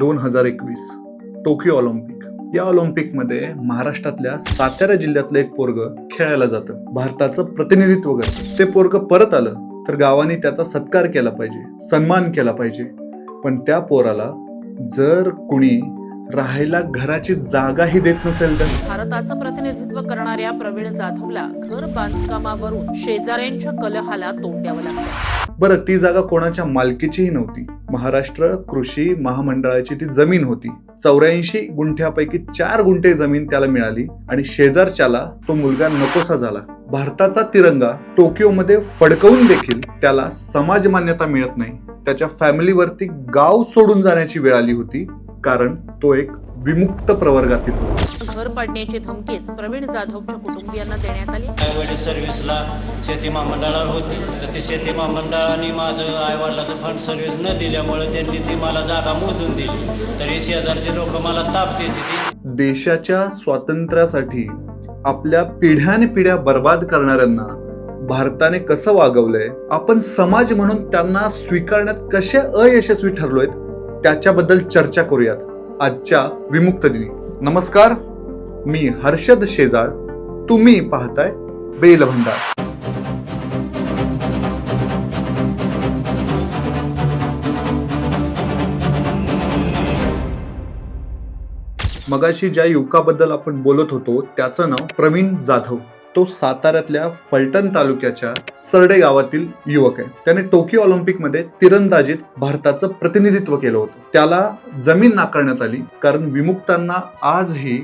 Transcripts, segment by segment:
दोन हजार एकवीस टोकियो ऑलिम्पिक. या ऑलिम्पिकमध्ये महाराष्ट्रातल्या सातारा जिल्ह्यातलं एक पोरग खेळायला जातं. भारताचं प्रतिनिधित्व करतं. ते पोरग परत आलं तर गावाने त्याचा सत्कार केला पाहिजे सन्मान केला पाहिजे. पण त्या पोराला जर कुणी राहायला घराची जागाही देत नसेल तर? भारताचं प्रतिनिधित्व करणाऱ्या प्रवीण जाधवला घर बांधकामावरून शेजाऱ्यांच्या कलहाला तोंड द्यावं लागलं. बरं ती जागा कोणाच्या मालकीचीही नव्हती. महाराष्ट्र कृषी महामंडळाची ती जमीन होती. चौऱ्याऐंशी गुंठ्यापैकी चार गुंठे जमीन त्याला मिळाली आणि शेजारच्याला तो मुलगा नकोसा झाला. भारताचा तिरंगा टोकियोमध्ये फडकवून देखील त्याला समाज मान्यता मिळत नाही. त्याच्या फॅमिलीवरती गाव सोडून जाण्याची वेळ आली होती कारण तो एक विमुक्त प्रवर्गातील होता घर पाडण्याची धमकीच प्रवीण जाधवच्या कुटुंबियांना देण्यात आली. आईवडील सर्व्हिसला शेती महामंडळावर होती. तर ते शेती महामंडळाने माझं आईवडिलाचं फंड सर्व्हिस न दिल्यामुळे त्यांनी ती मला जागा मोजून दिली. तरी शेजारचे लोक मला ताप देते देशाच्या स्वातंत्र्यासाठी आपल्या पिढ्याने पिढ्या बर्बाद करणाऱ्यांना भारताने कसं वागवलंय आपण समाज म्हणून त्यांना स्वीकारण्यात कसे अयशस्वी ठरलोय त्याच्याबद्दल चर्चा करूयात. आजच्या विमुक्त दिनी. नमस्कार मी हर्षद शेजाळ तुम्ही पाहताय बेल भंडार. मगाशी ज्या युवकाबद्दल आपण बोलत होतो त्याचं नाव प्रवीण जाधव. तो साताऱ्यातल्या फलटण तालुक्याच्या सरडे गावातील युवक आहे. त्याने टोकियो ऑलिम्पिकमध्ये तिरंदाजीत भारताचं प्रतिनिधित्व केलं होतं. त्याला जमीन नाकारण्यात आली कारण विमुक्तांना आजही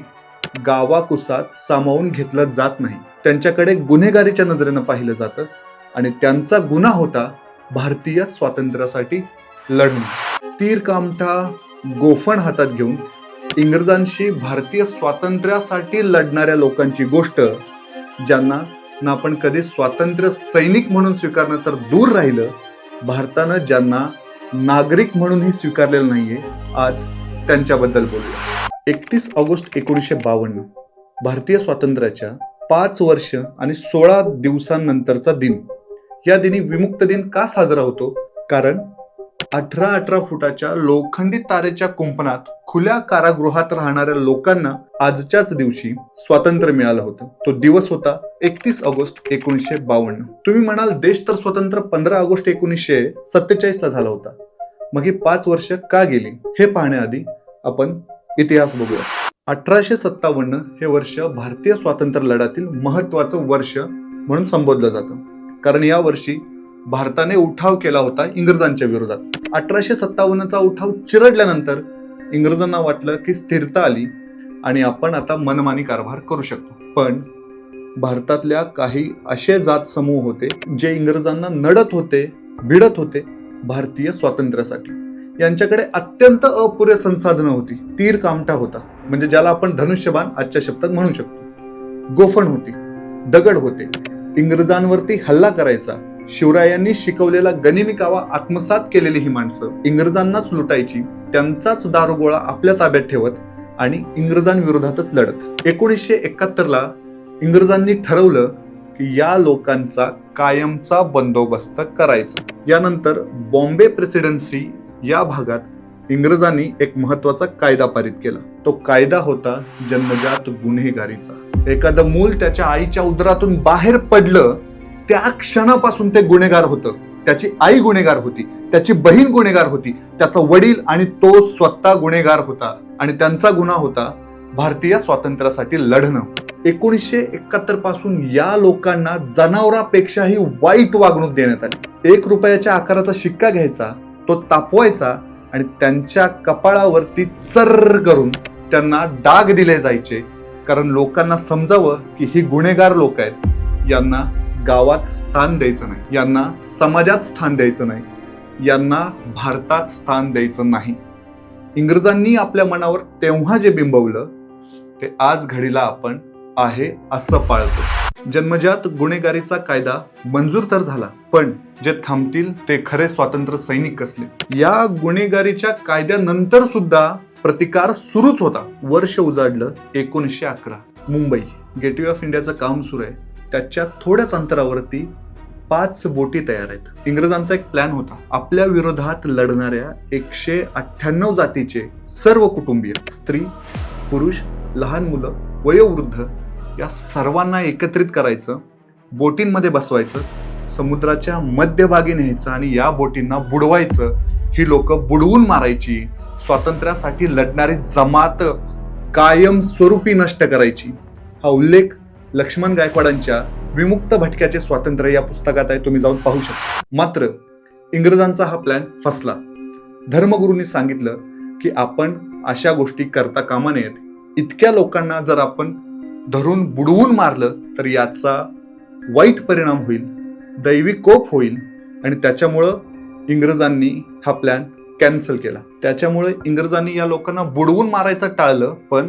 गावाकुसात सामावून घेतलं जात नाही. त्यांच्याकडे गुन्हेगारीच्या नजरेनं पाहिलं जातं आणि त्यांचा गुन्हा होता भारतीय स्वातंत्र्यासाठी लढणं. तीर कामठा गोफण हातात घेऊन इंग्रजांशी भारतीय स्वातंत्र्यासाठी लढणाऱ्या लोकांची गोष्ट ज्यांना ना आपण कधी स्वातंत्र्य सैनिक म्हणून स्वीकारणं तर दूर राहिलं भारतानं ज्यांना नागरिक म्हणूनही स्वीकारलेलं नाहीये आज त्यांच्याबद्दल बोलूया. एकतीस ऑगस्ट एकोणीसशे बावन्न भारतीय स्वातंत्र्याच्या पाच वर्ष आणि सोळा दिवसांनंतरचा दिन. या दिनी विमुक्त दिन का साजरा होतो? कारण अठरा अठरा फुटाच्या लोखंडी तारेच्या कुंपणात खुल्या कारागृहात राहणाऱ्या लोकांना आजच्याच दिवशी स्वातंत्र्य मिळालं होतं. तो दिवस होता एकतीस ऑगस्ट एकोणीसशे बावन्न. तुम्ही म्हणाल देश तर स्वतंत्र पंधरा ऑगस्ट एकोणीसशे सत्तेचाळीस ला झाला होता. मग ही पाच वर्ष का गेली? हे पाहण्याआधी आपण इतिहास बघूया. अठराशे सत्तावन्न हे वर्ष भारतीय स्वातंत्र्य लढ्यातील महत्वाचं वर्ष म्हणून संबोधलं जातं. कारण या वर्षी भारताने उठाव केला होता इंग्रजांच्या विरोधात. अठराशे सत्तावन्नचा उठाव चिरडल्यानंतर इंग्रजांना वाटलं की स्थिरता आली आणि आपण आता मनमानी कारभार करू शकतो. पण भारतातल्या काही असे जात समूह होते जे इंग्रजांना नडत होते भिडत होते भारतीय स्वातंत्र्यासाठी. यांच्याकडे अत्यंत अपुरे संसाधनं होती. तीर कामठा होता म्हणजे ज्याला आपण धनुष्यबाण आजच्या शब्दात म्हणू शकतो. गोफण होती दगड होते. इंग्रजांवरती हल्ला करायचा शिवरायांनी शिकवलेला गनिमी कावा आत्मसात केलेली ही माणसं इंग्रजांनाच लुटायची त्यांचाच दारुगोळा आपल्या ताब्यात ठेवत आणि इंग्रजांविरोधातच लढत. एकोणीसशे एकाहत्तरला इंग्रजांनी ठरवलं की या लोकांचा कायमचा बंदोबस्त करायचा. यानंतर बॉम्बे प्रेसिडेन्सी या भागात इंग्रजांनी एक महत्त्वाचा कायदा पारित केला. तो कायदा होता जन्मजात गुन्हेगारीचा. एखादं मूल त्याच्या आईच्या उदरातून बाहेर पडलं त्या क्षणापासून ते गुन्हेगार होतं. त्याची आई गुन्हेगार होती. त्याची बहीण गुन्हेगार होती. त्याचा वडील आणि तो स्वतः गुन्हेगार होता. आणि त्यांचा गुन्हा होता भारतीय स्वातंत्र्यासाठी लढणं. एकोणीसशे एकाहत्तरपासून या लोकांना जनावरापेक्षाही वाईट वागणूक देण्यात आली. एक रुपयाच्या आकाराचा शिक्का घ्यायचा तो तापवायचा आणि त्यांच्या कपाळावरती चर्र करून त्यांना डाग दिले जायचे. कारण लोकांना समजावं की ही गुन्हेगार लोक आहेत. यांना गावात स्थान द्यायचं नाही. यांना समाजात स्थान द्यायचं नाही. यांना भारतात स्थान द्यायचं नाही. इंग्रजांनी आपल्या मनावर तेव्हा जे बिंबवलं ते आज घडीला आपण आहे असं पाळतो. जन्मजात गुन्हेगारीचा कायदा मंजूर तर झाला पण जे थांबतील ते खरे स्वातंत्र्य सैनिक कसले या गुन्हेगारीच्या कायद्यानंतर सुद्धा प्रतिकार सुरूच होता. वर्ष उजाडलं एकोणीसशे अकरा. मुंबई. गेटवे ऑफ इंडियाचं काम सुरू आहे. त्याच्या थोड्याच अंतरावरती पाच बोटी तयार आहेत. इंग्रजांचा एक प्लॅन होता. आपल्या विरोधात लढणाऱ्या एकशे अठ्ठ्याण्णव जातीचे सर्व कुटुंबीय स्त्री पुरुष लहान मुलं वयोवृद्ध या सर्वांना एकत्रित करायचं बोटींमध्ये बसवायचं समुद्राच्या मध्यभागी न्यायचं आणि या बोटींना बुडवायचं ही लोक बुडवून मारायची स्वातंत्र्यासाठी लढणारी जमात कायमस्वरूपी नष्ट करायची हा उल्लेख लक्ष्मण गायकवाडांच्या विमुक्त भटक्याचे स्वातंत्र्य या पुस्तकात आहे तुम्ही जाऊन पाहू शकता. मात्र इंग्रजांचा हा प्लॅन फसला. धर्मगुरूंनी सांगितलं की आपण अशा गोष्टी करता कामा नयेत. इतक्या लोकांना जर आपण धरून बुडवून मारलं तर याचा वाईट परिणाम होईल दैवी कोप होईल आणि त्याच्यामुळं इंग्रजांनी हा प्लॅन कॅन्सल केला. त्याच्यामुळे इंग्रजांनी या लोकांना बुडवून मारायचं टाळलं पण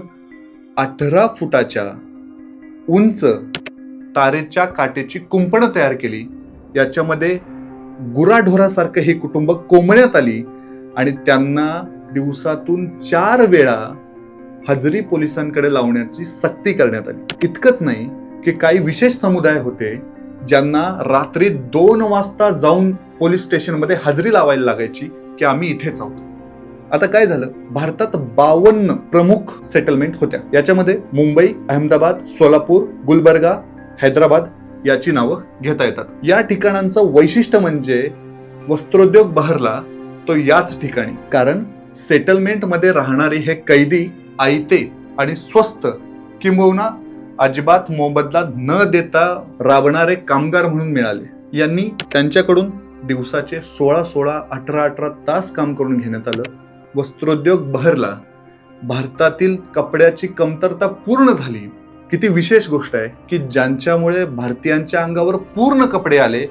अठरा फुटाच्या उंच तारेच्या काटेची कुंपणं तयार केली. याच्यामध्ये गुराढोरासारखं हे कुटुंब कोंबण्यात आली आणि त्यांना दिवसातून चार वेळा हजरी पोलिसांकडे लावण्याची सक्ती करण्यात आली. इतकंच नाही की काही विशेष समुदाय होते ज्यांना रात्री दोन वाजता जाऊन पोलीस स्टेशनमध्ये हजेरी लावायला लागायची की आम्ही इथेच आहोत. आता काय झालं? भारतात बावन्न प्रमुख सेटलमेंट होत्या. याच्यामध्ये मुंबई अहमदाबाद सोलापूर गुलबर्गा हैदराबाद याची नावं घेता येतात. या ठिकाणांचं वैशिष्ट्य म्हणजे वस्त्रोद्योग बहरला तो याच ठिकाणी. कारण सेटलमेंटमध्ये राहणारे हे कैदी आयते आणि स्वस्त किंबहुना अजिबात मोबदला न देता राबणारे कामगार म्हणून मिळाले. यांनी त्यांच्याकडून दिवसाचे सोळा सोळा अठरा अठरा तास काम करून घेण्यात आलं. वस्त्रोद्योग बहरला भारतातील कपड्याची कमतरता पूर्ण झाली. किती विशेष गोष्ट आहे की ज्यांच्यामुळे भारतीयांच्या अंगावर पूर्ण कपडे आले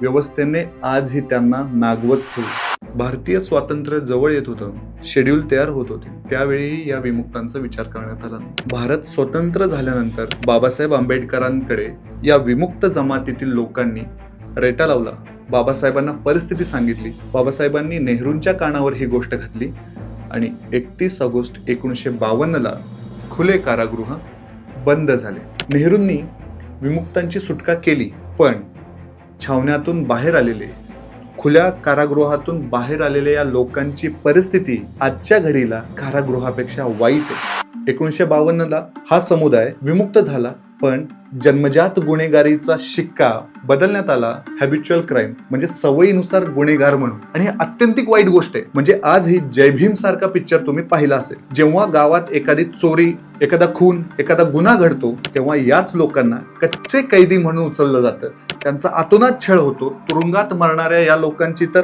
व्यवस्थेने आजही त्यांना नागवच ठेवलं भारतीय स्वातंत्र्य जवळ येत होतं शेड्यूल तयार होत होते. त्यावेळी या विमुक्तांचा विचार करण्यात आला भारत स्वतंत्र झाल्यानंतर बाबासाहेब आंबेडकरांकडे या विमुक्त जमातीतील लोकांनी रेटा लावला. बाबासाहेबांना परिस्थिती सांगितली. बाबासाहेबांनी नेहरूंच्या कानावर ही गोष्ट घातली आणि एकतीस ऑगस्ट एकोणीसशे बावन्नला खुले कारागृह बंद झाले. नेहरूंनी विमुक्तांची सुटका केली पण छावण्यातून बाहेर आलेले खुल्या कारागृहातून बाहेर आलेल्या या लोकांची परिस्थिती आजच्या घडीला कारागृहापेक्षा वाईट आहे. एकोणीसशे बावन्नला हा समुदाय विमुक्त झाला. पण जन्मजात गुन्हेगारीचा शिक्का बदलण्यात आला हॅबिच्युअल क्राईम म्हणजे सवयीनुसार गुन्हेगार म्हणून. आणि हे अत्यंतिक वाईट गोष्ट आहे. म्हणजे आज ही जय भीम सारखा पिक्चर तुम्ही पाहिला असेल. जेव्हा गावात एखादी चोरी एखादा खून एखादा गुन्हा घडतो तेव्हा याच लोकांना कच्चे कैदी म्हणून उचललं जातं. त्यांचा आतोनात छळ होतो. तुरुंगात मरणाऱ्या या लोकांची तर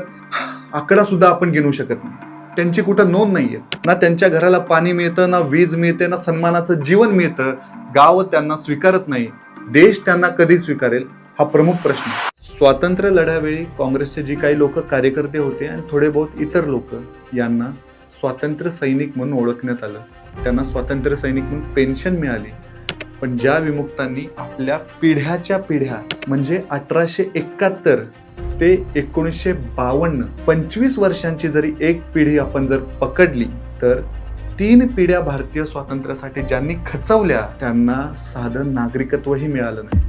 आकडा सुद्धा आपण गिनू शकत नाही. त्यांची कुठं नोंद नाहीये. ना त्यांच्या घराला पाणी मिळतं ना वीज मिळते ना सन्मानाचं जीवन मिळतं. गाव त्यांना स्वीकारत नाही देश त्यांना कधी स्वीकारेल हा प्रमुख प्रश्न. स्वातंत्र्य लढ्यावेळी काँग्रेसचे जी काही लोक कार्यकर्ते होते आणि थोडे बहुत इतर लोक यांना स्वातंत्र्य सैनिक म्हणून ओळखण्यात आलं. त्यांना स्वातंत्र्य सैनिक म्हणून पेन्शन मिळाली. पण ज्या विमुक्तांनी आपल्या पिढ्याच्या पिढ्या म्हणजे अठराशे एकाहत्तर ते एकोणीसशे बावन्न पंचवीस वर्षांची जरी एक पिढी आपण जर पकडली तर तीन पिढ्या भारतीय स्वातंत्र्यासाठी ज्यांनी खचवल्या त्यांना साधं नागरिकत्वही मिळालं नाही.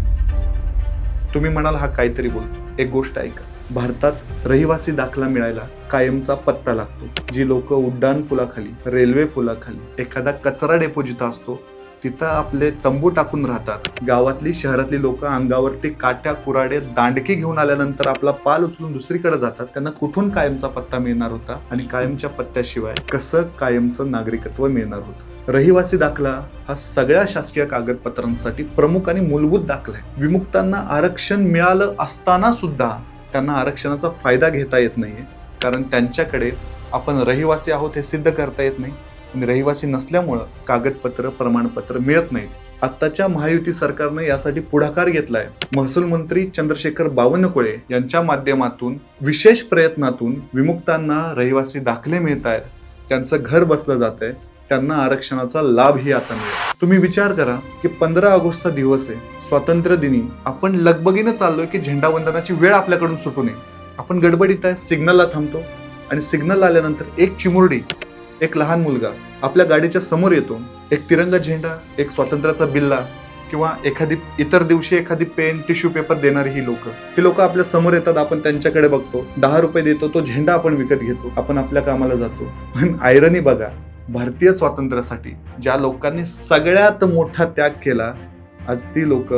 तुम्ही म्हणाल हा काहीतरी बोल. एक गोष्ट ऐका. भारतात रहिवासी दाखला मिळायला कायमचा पत्ता लागतो. जी लोक उड्डाण पुलाखाली रेल्वे पुलाखाली एखादा कचरा डेपो जिथं असतो तिथं आपले तंबू टाकून राहतात. गावातली शहरातली लोक अंगावरती काट्या कुराडे दांडकी घेऊन आल्यानंतर आपला पाल उचलून दुसरीकडे जातात. त्यांना कुठून कायमचा पत्ता मिळणार होता आणि कायमच्या पत्त्याशिवाय कसं कायमचं नागरिकत्व मिळणार होतं? रहिवासी दाखला हा सगळ्या शासकीय कागदपत्रांसाठी प्रमुख आणि मूलभूत दाखला आहे. विमुक्तांना आरक्षण मिळालं असताना सुद्धा त्यांना आरक्षणाचा फायदा घेता येत नाहीये. कारण त्यांच्याकडे आपण रहिवासी आहोत हे सिद्ध करता येत नाही. आणि रहिवासी नसल्यामुळं कागदपत्र प्रमाणपत्र मिळत नाहीत. आत्ताच्या महायुती सरकारनं यासाठी पुढाकार घेतलाय महसूल मंत्री चंद्रशेखर बावनकुळे यांच्या माध्यमातून विशेष प्रयत्नातून विमुक्तांना रहिवासी दाखले मिळत आहेत. त्यांचं घर बसलं जात आहे. त्यांना आरक्षणाचा लाभही आता मिळेल. तुम्ही विचार करा की पंधरा ऑगस्टचा दिवस आहे. स्वातंत्र्य दिनी आपण लगबगीनं चाललोय की झेंडावंदनाची वेळ आपल्याकडून सुटू नये. आपण गडबडीत आहे सिग्नलला थांबतो. आणि सिग्नल आल्यानंतर एक चिमुरडी एक लहान मुलगा आपल्या गाडीच्या समोर येतो. एक तिरंगा झेंडा एक स्वातंत्र्याचा बिल्ला किंवा एखादी इतर दिवशी एखादी पेन टिश्यू पेपर देणारी ही लोक. ही लोक आपल्यासमोर येतात आपण त्यांच्याकडे बघतो. दहा रुपये देतो तो झेंडा आपण विकत घेतो. आपण आपल्या कामाला जातो. पण आयरनी बघा भारतीय स्वातंत्र्यासाठी ज्या लोकांनी सगळ्यात मोठा त्याग केला आज ती लोक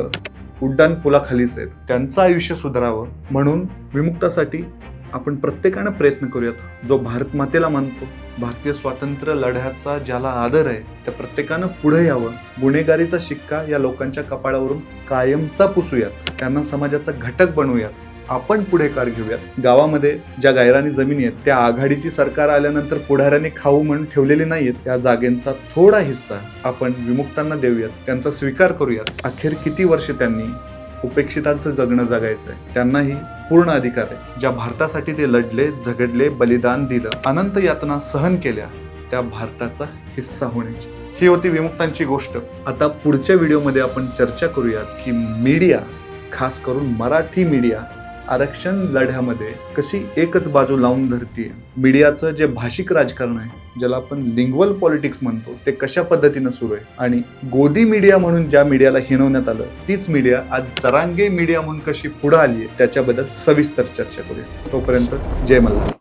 उड्डाण पुलाखालीच आहेत. त्यांचं आयुष्य सुधारावं म्हणून विमुक्तासाठी आपण प्रत्येकानं प्रयत्न करूयात. जो भारत मातेला मानतो भारतीय स्वातंत्र्य लढ्याचा ज्याला आदर आहे त्या प्रत्येकानं पुढे यावं. गुन्हेगारीचा शिक्का या लोकांच्या कपाळावरून कायमचा पुसूयात. त्यांना समाजाचा घटक बनवूयात आपण पुढेकार घेऊयात. गावामध्ये ज्या गायरानी जमिनी आहेत त्या आघाडीची सरकार आल्यानंतर पुढाऱ्याने खाऊ म्हणून ठेवलेली नाहीयेत त्या जागेंचा थोडा हिस्सा आपण विमुक्तांना देऊयात. त्यांचा स्वीकार करूयात. अखेर किती वर्ष त्यांनी उपेक्षितांचं जगणं जगायचंय. त्यांनाही पूर्ण अधिकार आहे. ज्या भारतासाठी ते लढले झगडले बलिदान दिलं अनंत यातना सहन केल्या त्या भारताचा हिस्सा होण्याची. ही होती विमुक्तांची गोष्ट. आता पुढच्या व्हिडिओमध्ये आपण चर्चा करूयात की मीडिया खास करून मराठी मीडिया आरक्षण लढ्यामध्ये कशी एकच बाजू लावून धरतीये? मीडियाचं जे भाषिक राजकारण आहे ज्याला आपण लिंग्वल पॉलिटिक्स म्हणतो ते कशा पद्धतीनं सुरू आहे? आणि गोदी मीडिया म्हणून ज्या मीडियाला हिणवण्यात आलं तीच मीडिया आज जरांगे मीडिया म्हणून कशी पुढे आली आहे त्याच्याबद्दल सविस्तर चर्चा करूया. तोपर्यंत जय मल्हार.